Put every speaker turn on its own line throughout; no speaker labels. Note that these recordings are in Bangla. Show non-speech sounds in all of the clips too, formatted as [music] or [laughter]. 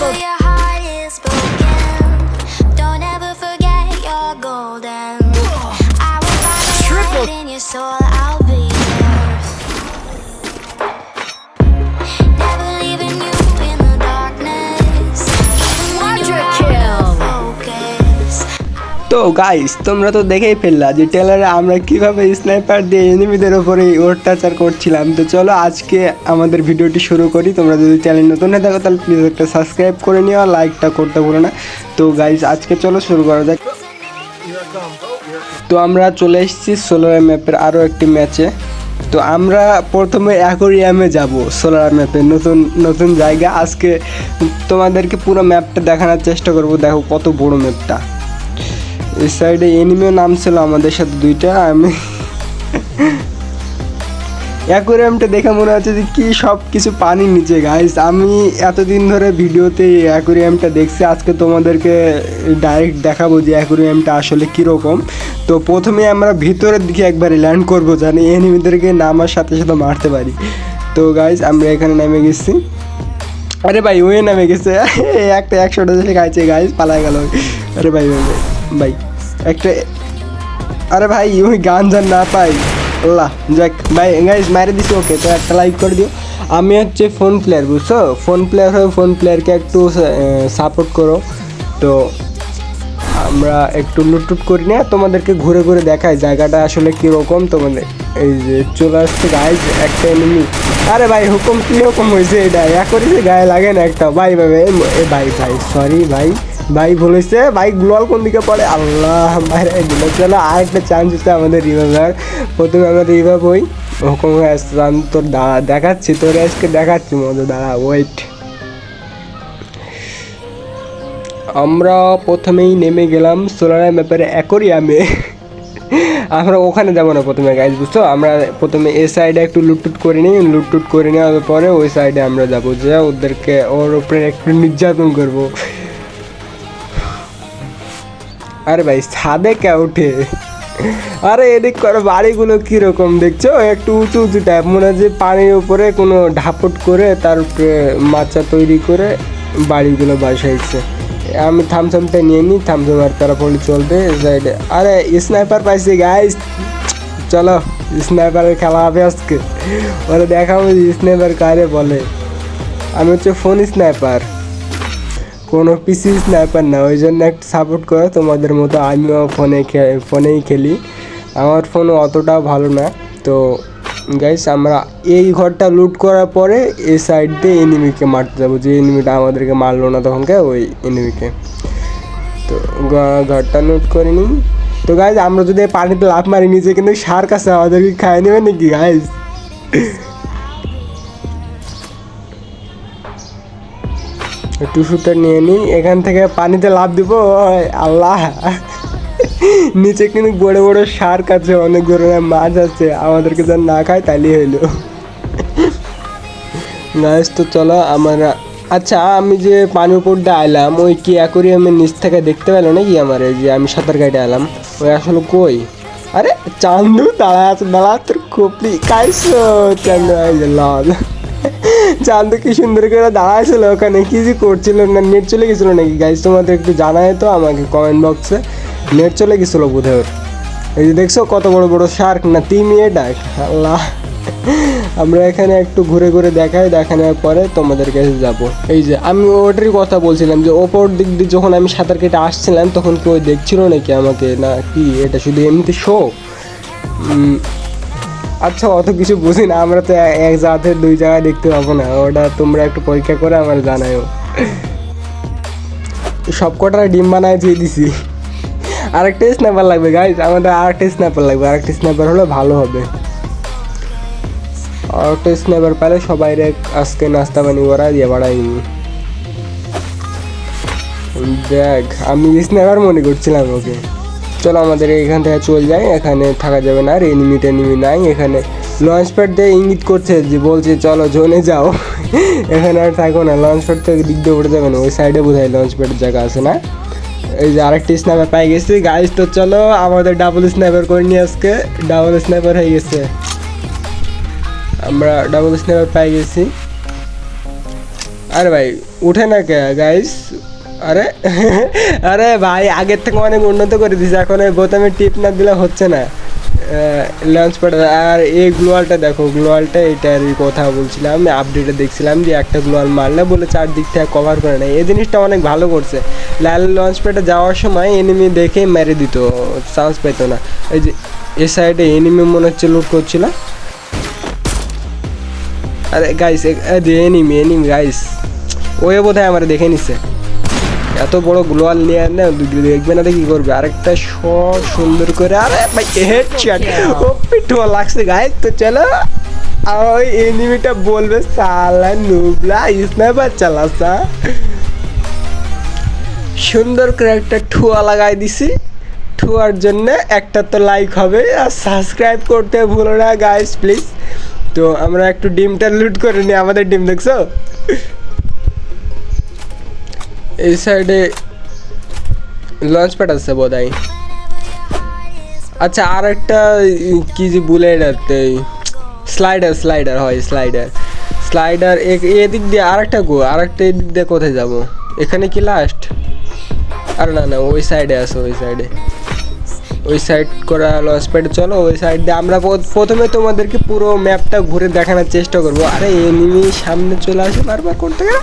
Bravo.
তো গাইস তোমরা তো দেখেই ফেললা যে টেলারে আমরা কীভাবে স্নাইপার দিয়ে এনিমিদের ওপরে অত্যাচার করছিলাম। তো চলো আজকে আমাদের ভিডিওটি শুরু করি। তোমরা যদি চ্যানেল নতুন হয়ে থাকো, তাহলে প্লিজ একটা সাবস্ক্রাইব করে নিও আর লাইকটা করতে ভুলো না। তো গাইস আজকে চলো শুরু করা যাক। তো আমরা চলে এসেছি সোলার ম্যাপের আরও একটি ম্যাচে তো আমরা প্রথমে অ্যাকোরিয়ামে যাব সোলার ম্যাপে নতুন নতুন জায়গা। আজকে তোমাদেরকে পুরো ম্যাপটা দেখানোর চেষ্টা করব। দেখো কত বড় ম্যাপটা সাইডে এনিমিও নাম ছিল আমাদের সাথে দুইটা, আমি অ্যাকোরিয়ামটা দেখে মনে হচ্ছে যে কি সব কিছু পানির নিচে গাইস আমি এতদিন ধরে ভিডিওতে অ্যাকোরিয়ামটা দেখছি, আজকে তোমাদেরকে ডাইরেক্ট দেখাবো যে অ্যাকোরিয়ামটা আসলে কীরকম। তো প্রথমে আমরা ভিতরের দিকে একবারে ল্যান্ড করব, জানি এনিমিদেরকে নামার সাথে সাথে মারতে পারি। তো গাইস আমরা এখানে নেমে গেছি। আরে ভাই, ওয়ে নামে গেছে। [laughs] একটা একশোটা দেশে গাইছে গাইস পালায় গেল। আরে ভাই ভাই ভাই। একটা আরে ভাই, ওই গান জান না পাই। আল্লাহ, যাক, ভাই গাইস মারে দিছি ওকে তো একটা লাইক করে দিও। আমি হচ্ছে ফোন প্লেয়ার বুঝছ? ফোন প্লেয়ার হয়ে ফোন প্লেয়ারকে একটু সাপোর্ট করো। তো আমরা একটু লুটুট করি না, তোমাদেরকে ঘুরে ঘুরে দেখাই জায়গাটা আসলে কীরকম। তোমাদের এই যে চলে আসছে গায়ে একটা এনিমি আরে ভাই, হুকুম কী হুকুম হয়েছে এটা? এক করেছে, গায়ে লাগে না একটা। ভাই ভাই এ ভাই ভাই সরি ভাই। ভাই ভুলেছে ভাই গ্লোয়াল কোন দিকে পড়ে? আল্লাহ বাইরে দিল চলো চান্স হচ্ছে আমাদের রিভাইভার। প্রথমে আমরা রিভাইভ হই। আসছে। আমি তোর দাঁড়া দেখাচ্ছি, তোর আজকে দেখাচ্ছি মতো দাঁড়া ওয়েট আমরা প্রথমেই নেমে গেলাম সোলার ম্যাপের অ্যাকোরিয়ামে। আমরা ওখানে যাব না প্রথমে গাইজ বুঝছ? আমরা প্রথমে এ সাইডে একটু লুটটুট করে নিই। লুটটুট করে নেওয়ার পরে ওই সাইডে আমরা যাব। যে ওদেরকে ওর উপরে একটু নির্যাতন করব। আরে ভাই, ছাদে কে ওঠে? আরে এদিক করে, বাড়িগুলো কীরকম দেখছ? একটু উঁচু উঁচু টাইপ মনে হয় যে পানির উপরে কোনো ঢাপট করে তার উপরে মাচা তৈরি করে বাড়িগুলো বাসাইছে। আমি থামসামটা নিয়ে নিই থামসাম আর তারা পড়লে চলবে সাইডে আরে স্নাইপার পাইছি গাইস চলো স্নাইপারের খেলা হবে আজকে। ওরা দেখাবো স্নাইপার কারে বলে। আমি হচ্ছে ফোন স্নাইপার কোনো পিসি স্নাইপার না, ওই জন্য একটা সাপোর্ট করো। তোমাদের মতো আমিও ফোনে ফোনেই খেলি। আমার ফোন অতটাও ভালো না। তো গাইস আমরা এই ঘরটা লুট করার পরে এই সাইড দিয়ে এনিমিকে মারতে যাব। যে এনিমিটা আমাদেরকে মারলো না তখনকে, ওই এনিমিকে তো ঘরটা লুট করে নিই। তো গাইজ আমরা যদি পানিতে লাফ মারি, নিচে কিন্তু সার কাছে আমাদেরকে খাই নেবে নাকি গাইজ শুটার নিয়ে নিই, এখান থেকে পানিতে লাভ দিব আল্লাহ। নিচে কিন্তু বড় বড় সার আছে অনেক ধরনের মাছ আছে, আমাদেরকে যেন না খায় তাইলেই হইল। গাছ তো চলো আমরা আচ্ছা আমি যে পানি উপর দিয়ে আইলাম, ওই কি অ্যাকোরিয়ামের নিচ থেকে দেখতে পেল নাকি আমার, যে আমি সাঁতার কাটে আলাম ওই আসলে কই? আরে, চান্দু, দাঁড়া আছে, দাঁড়া, তোর কপলি কাইছো চান্দু লাল। চান্দু কি সুন্দর করে দাঁড়াইছিল ওখানে? কি যে করছিল? না নেট চলে গেছিল নাকি? গাইজ তোমাদের একটু জানায় তো আমাকে কমেন্ট বক্সে নেট চলে গেছিল বোধহয়। ওর। এই যে দেখছ, কত বড় বড় শার্ক না, তিমি এটা? আল্লাহ। আমরা এখানে একটু ঘুরে ঘুরে দেখাই, দেখানোর পরে তোমাদের কাছে যাব। এই যে, আমি ওটারই কথা বলছিলাম যে, ওপর দিক দিয়ে যখন আমি সাঁতার কেটে আসছিলাম, তখন কেউ দেখছিল নাকি আমাকে? না, কি? এটা শুধু এমনিতে শো আচ্ছা অত কিছু বুঝি না। আমরা তো এক থেকে দুই জায়গায় দেখতে পাবো না। ওটা তোমরা একটু পরীক্ষা করে আমার জানাও সব কটা ডিম বানায় দিয়ে দিছি। আরেকটা স্ন্যাপার লাগবে গাইজ আমাদের আরেকটা স্ন্যাপার লাগবে। আরেকটা স্ন্যাপার হলে ভালো হবে। আরেকটা স্ন্যাপার পেলে সবাই আজকে নাস্তা পানি করা দিয়ে বাড়াই দেখ, আমি স্ন্যাপার মনে করছিলাম ওকে। চলো আমাদের এখান থেকে চলে যাই, এখানে থাকা যাবে না আর এনিমি টেনিমি নাই, এখানে লঞ্চ প্যাড দিয়ে ইঙ্গিত করছে যে বলছে চলো জোনে যাও। [laughs] এখানে আর থাকো না লঞ্চ প্যাড থেকে দিক দিয়ে উঠে যাবে না, ওই সাইডে বোধ হয় লঞ্চ প্যাডের জায়গা আছে না? এই যে আরেকটি স্ন্যাপার পাই গেছি। গাইজ তো চলো আমাদের ডাবল স্ন্যাপার করে নিয়ে আজকে। ডাবল স্ন্যাপার হয়ে গেছে। আমরা ডাবল স্ন্যাপার পাই গেছি। আরে ভাই, উঠে না কে গাইস আরে আরে ভাই, আগের থেকে অনেক উন্নত করে দিছে, এখন ওই বোতামে টিপ না দিলে হচ্ছে না। লঞ্চ প্যাড আর এই গ্লোয়ালটা দেখো গ্লোয়ালটা এটার কথা বলছিলাম আমি আপডেটে দেখছিলাম যে একটা গ্লোয়াল মারলে বলে চারদিক থেকে কভার করে নেয়। এই জিনিসটা অনেক ভালো করছে। লাল লঞ্চ প্যাডে যাওয়ার সময় এনিমি দেখে মেরে দিত চান্স পেতো না। এই যে এ সাইডে এনিমি মনে হচ্ছে লুট করছিল। আরে গাইস এনিমি এনিমি গাইস ওই বোধ হয় আমার দেখে নিছে। এত বড় গ্লোয়াল নিয়ে না দেখবে না কি করবে? আরেকটা শট সুন্দর করে, আরে ভাই হেড শট ও, পিঠুয়া লাগছে গাইস তো চলো। ওই এনিমিটা বলবে, সালা নুবলা স্নাইপার চালাসা সুন্দর করে একটা ঠুয়া লাগাই দিছি। ঠুয়ার জন্য একটা তো লাইক হবে, আর সাবস্ক্রাইব করতে ভুলো না গাইস প্লিজ তো আমরা একটু ডিমটা লুট করে নিই, আমাদের ডিম, দেখছ? এই সাইডে লঞ্চ প্যাড আছে বোধ হয় আচ্ছা আর একটা কি যে বুলেট স্লাইডার স্লাইডার হয় স্লাইডার স্লাইডার এদিক দিয়ে আর একটা গো আর একটা এদিক দিয়ে কোথায় যাব? এখানে কি লাস্ট আর না না, ওই সাইডে আছে, ওই সাইডে ওই সাইড করা লঞ্চ প্যাড চলো ওই সাইড দিয়ে আমরা প্রথমে তোমাদেরকে পুরো ম্যাপটা ঘুরে দেখানোর চেষ্টা করব। আরে এনিমি সামনে চলে আসে বারবার করতে গেলে?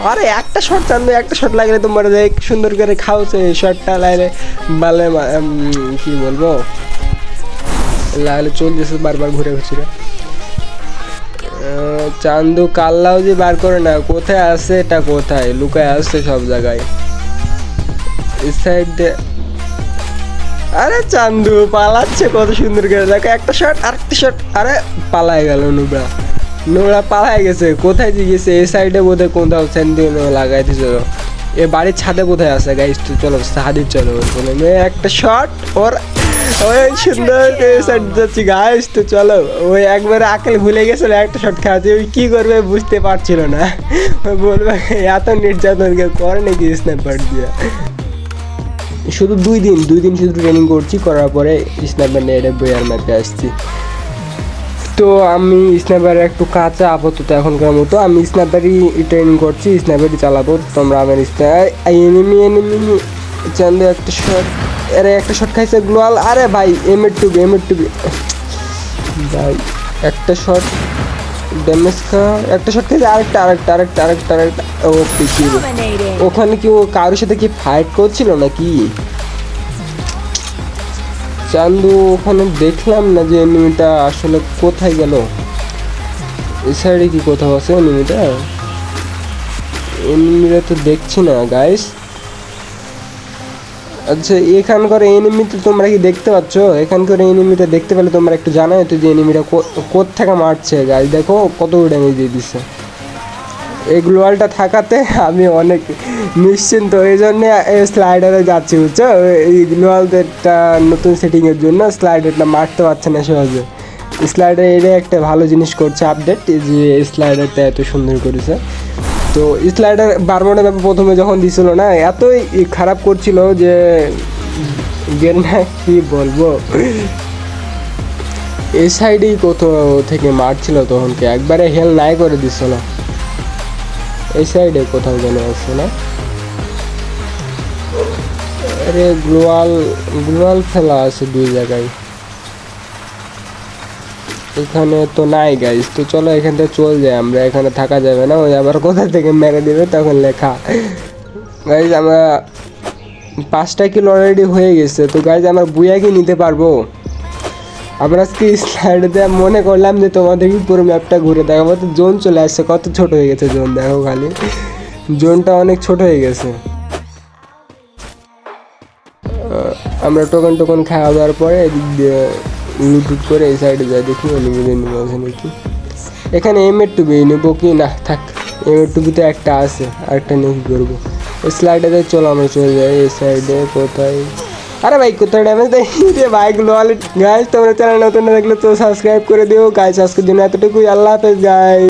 আরে একটা শট চান্দু একটা শট লাগলে তোমার যে সুন্দর করে খাওছে শটটা লাগলে বালে কি বলব? লাগলে চলতেছে বারবার ঘুরে ঘুরে। আহ, চান্দু কাল্লাও যে বার করে না কোথায় আছে এটা কোথায়? লুকায় আসছে সব জায়গায়। সাইড আরে চান্দু, পালাচ্ছে কত সুন্দর করে। দেখো, একটা শট আরেকটা শট আরে পালায় গেল নোবরা নোবরা পালায় গেছে। কোথায় যে গেছে? এই সাইডে বোধহয় কোথাও স্যান্ডি লাগাই দিয়েছিল এ বাড়ির ছাদে বোধহয় আছে গাইস তো চলো ছাদে চলো, বলে মে একটা শট ওর ওই সুন্দর সাইড যাচ্ছি গাইস তো চলো, ওই একবারে আকেল ভুলে গেছিল, একটা শট খাওয়াতে। ওই কী করবে বুঝতে পারছিল না। বলবে, এত নির্যাতন করে নাকি স্ন্যাপার দিয়ে? শুধু দুই দিন দুই দিন শুধু ট্রেনিং করছি, করার পরে স্ন্যাপার নিয়ে এটা বইয়ার ম্যাচে আসছি। তো আমি স্ন্যাপারে একটু কাঁচা আপাতত এখনকার মতো, আমি স্ন্যাপারই ট্রেনিং করছি স্ন্যাপারই চালাবো, তোমরা আমার এনিমি এনিমি চান্দে একটা শট আরে একটা শট খাইছে গ্লোয়াল আরে ভাই এম এমের টুবি এমের টুবি ভাই, একটা শট ড্যামেজ খা একটা শট খাইছে আরেকটা আরেকটা আরেকটা আরেকটা আরেকটা। ও কি ওখানে কি ও কারোর সাথে কি ফাইট করছিল নাকি? চান্দু ওখানে দেখলাম না যে এনিমিটা আসলে কোথায় গেল। এই সাইডে কি কোথাও আছে এনিমিটা এনিমিটা তো দেখছি না গাইস আচ্ছা এখানকার এনিমি তো তোমরা কি দেখতে পাচ্ছ? এখানকার এনিমিটা দেখতে পেলে তোমরা একটু জানাই তো যে এনিমিটা থেকে মারছে গাছ দেখো কত ড্যামেজ দিয়ে দিচ্ছে এই গ্লোয়ালটা থাকাতে আমি অনেক নিশ্চিন্ত, এই জন্য এই স্লাইডারে যাচ্ছি, বুঝছ? এই গ্লোয়ালটা নতুন সেটিংয়ের জন্য স্লাইডারটা মারতে পারছে না সহজে। স্লাইডার এটা একটা ভালো জিনিস করছে আপডেট যে স্লাইডারটা এত সুন্দর করেছে। তো স্লাইডার বারমোডে প্রথমে যখন দিছিল না, এতই খারাপ করছিল যে না, কি বলব? এই সাইডেই কোথাও থেকে মারছিল তখনকে, একবারে হেল নাই করে দিছিল। এই সাইডে কোথাও যেন আসছে না? আরে, গ্লোয়াল গ্লোয়াল ফেলা আছে দুই জায়গায়। এখানে তো নাই গাইস তো চলো এখান থেকে চল যাই, আমরা এখানে থাকা যাবে না। ওই আবার কোথা থেকে মেরে দেবে তখন লেখা। গাইজ আমরা পাঁচটা কিলো অলরেডি হয়ে গেছে। তো গাইজ আমরা বুয়া কি নিতে পারব? আমরা আজকে স্লাইডে মনে করলাম যে তোমাদেরকে পুরো ম্যাপটা ঘুরে দেখাবো। তো জোন চলে আসছে, কত ছোট হয়ে গেছে জোন দেখো খালি। জোনটা অনেক ছোট হয়ে গেছে। আমরা টোকন টোকন খাওয়া দাওয়ার পরে লুটুট করে এই সাইডে যাই দেখি এনিমিদের নিয়ে আছে নাকি। এখানে এম এর টুবি নেব কি? না, থাক এম এর টুবিতে একটা আছে, আরেকটা নিয়ে কি করব? ওই স্লাইডে চলো আমরা চলে যাই, এই সাইডে কোথায়? আরে ভাই, কোথায় ড্যামেজ দেয়? রে বাইকগুলো গাইজ তোমরা চ্যানেল নতুন না দেখলে তো সাবস্ক্রাইব করে দিও। গাইজ আজকের জন্য এতটুকুই, আল্লাহ হাফেজ গাইজ